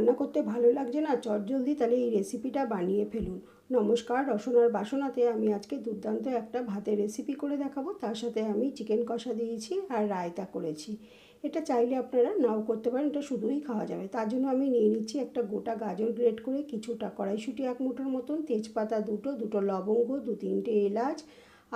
রান্না করতে ভালো লাগছে না চটজলদি তাহলে এই রেসিপিটা বানিয়ে ফেলুন। নমস্কার, রসনার বাসনাতে আমি আজকে দুর্দান্ত একটা ভাতের রেসিপি করে দেখাবো। তার সাথে আমি চিকেন কষা দিয়েছি আর রায়তা করেছি। এটা চাইলে আপনারা নাও করতে পারেন, এটা শুধুই খাওয়া যাবে। তার জন্য আমি নিয়ে নিচ্ছি একটা গোটা গাজর গ্রেট করে কিছুটা কড়াইশুঁটি এক মুঠোর মতন, তেজপাতা দুটো দুটো লবঙ্গ, দু তিনটে এলাচ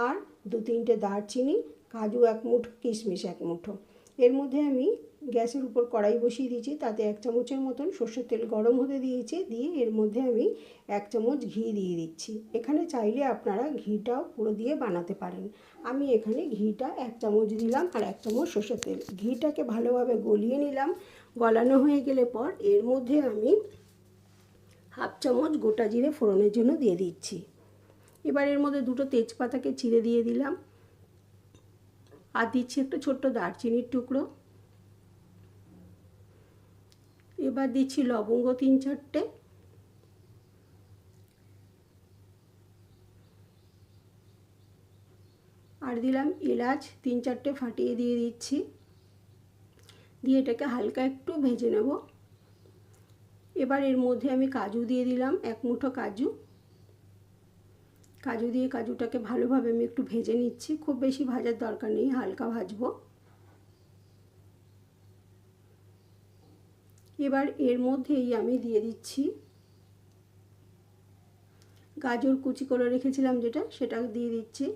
আর দু তিনটে দারচিনি, কাজু এক মুঠো, কিশমিশ এক মুঠো। এর মধ্যে আমি গ্যাসের উপর কড়াই বসিয়ে দিয়েছি, তাতে এক চামচের মতন সর্ষের তেল গরম হতে দিয়েছি, দিয়ে এর মধ্যে আমি এক চামচ ঘি দিয়ে দিচ্ছি। এখানে চাইলে আপনারা ঘিটাও পুরো দিয়ে বানাতে পারেন। আমি এখানে ঘিটা এক চামচ দিলাম আর এক চামচ সর্ষের তেল। ঘিটাকে ভালোভাবে গলিয়ে নিলাম। গলানো হয়ে গেলে পর এর মধ্যে আমি হাফ চামচ গোটা জিরে ফোড়নের জন্য দিয়ে দিচ্ছি। এবার এর মধ্যে দুটো তেজপাতাকে চিড়ে দিয়ে দিলাম। আর দিচ্ছি একটা ছোট্ট দারচিনির টুকরো। এবার দিচ্ছি লবঙ্গ তিন চারটে। আর দিলাম এলাচ তিন চারটে ফাটিয়ে দিয়ে দিচ্ছি। দিয়ে এটাকে হালকা একটু ভেজে নেব। এবার এর মধ্যে আমি কাজু দিয়ে দিলাম, এক মুঠো কাজু। কাজু দিয়ে কাজুটাকে ভালোভাবে আমি একটু ভেজে নিচ্ছি। খুব বেশি ভাজার দরকার নেই, হালকা ভাজবো। এবার এর মধ্যেই আমি দিয়ে দিচ্ছি গাজর কুচি করে রেখেছিলাম যেটা, সেটা দিয়ে দিচ্ছি।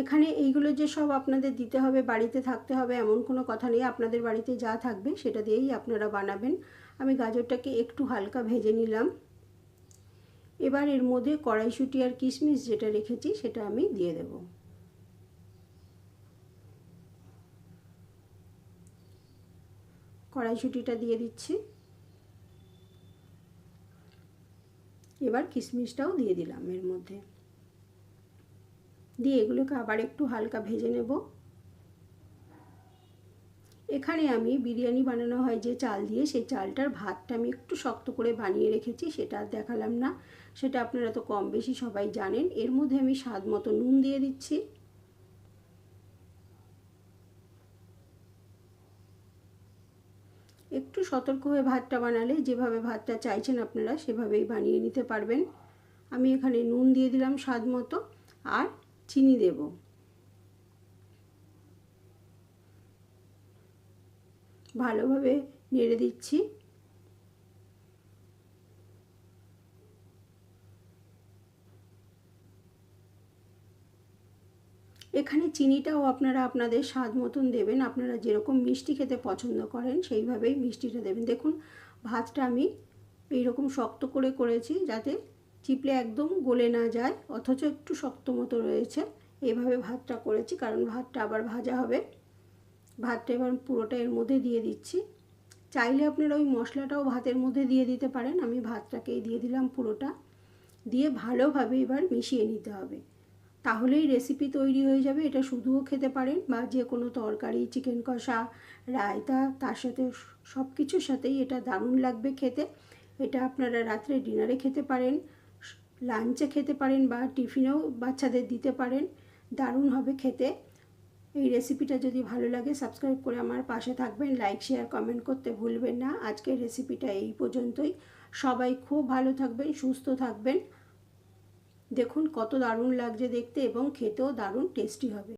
এখানে এইগুলো যে সব আপনাদের দিতে হবে, বাড়িতে থাকতে হবে, এমন কোনো কথা নেই। আপনাদের বাড়িতে যা থাকবে সেটা দিয়েই আপনারা বানাবেন। আমি গাজরটাকে একটু হালকা ভেজে নিলাম। এবার এর মধ্যে কড়াইশুঁটি আর কিশমিশ যেটা রেখেছি সেটা আমি দিয়ে দেব। কড়াইশুঁটিটা দিয়ে দিচ্ছি। এবার কিশমিশটাও দিয়ে দিলাম এর মধ্যে। দিয়ে এগুলোকে আবার একটু হালকা ভেজে নেব। এখানে আমি বিরিয়ানি বানানো হয় যে চাল দিয়ে, সেই চালটার ভাতটা আমি একটু শক্ত করে বানিয়ে রেখেছি, সেটা আর দেখালাম না। সেটা আপনারা তো কম বেশি সবাই জানেন। এর মধ্যে আমি স্বাদ মতো নুন দিয়ে দিচ্ছি। একটু সতর্ক হয়ে ভাতটা বানালে, যেভাবে ভাতটা চাইছেন আপনারা সেভাবেই বানিয়ে নিতে পারবেন। আমি এখানে নুন দিয়ে দিলাম স্বাদ মতো। আর চিনি দেব। ভালোভাবে নেড়ে দিচ্ছি। এখানে চিনিটাও আপনারা আপনাদের স্বাদ মতন দেবেন। আপনারা যেরকম মিষ্টি খেতে পছন্দ করেন, সেইভাবেই মিষ্টিটা দেবেন। দেখুন, ভাতটা আমি এইরকম শক্ত করে করেছি যাতে চিপলে একদম গলে না যায়, অথচ একটু শক্ত মতো রয়েছে। এভাবে ভাতটা করেছি, কারণ ভাতটা আবার ভাজা হবে। ভাতটা এবার পুরোটা এর মধ্যে দিয়ে দিচ্ছি। চাইলে আপনারা ওই মশলাটাও ভাতের মধ্যে দিয়ে দিতে পারেন। আমি ভাতটাকেই দিয়ে দিলাম পুরোটা। দিয়ে ভালোভাবে এবার মিশিয়ে নিতে হবে। তাহলেই রেসিপি তৈরি হয়ে যাবে। এটা শুধুও খেতে পারেন বা যে কোনো তরকারি চিকেন কষা, রায়তা, তার সাথে সব কিছুর সাথেই এটা দারুণ লাগবে খেতে। এটা আপনারা রাত্রে ডিনারে খেতে পারেন। লাঞ্চে খেতে পারেন বা টিফিনেও বাচ্চাদের দিতে পারেন। দারুণ হবে খেতে। এই রেসিপিটা যদি ভালো লাগে সাবস্ক্রাইব করে আমার পাশে থাকবেন। লাইক শেয়ার কমেন্ট করতে ভুলবেন না। আজকের রেসিপিটা এই পর্যন্তই। সবাই খুব ভালো থাকবেন, সুস্থ থাকবেন। দেখুন কত দারুণ লাগছে দেখতে এবং খেতেও দারুণ টেস্টি হবে।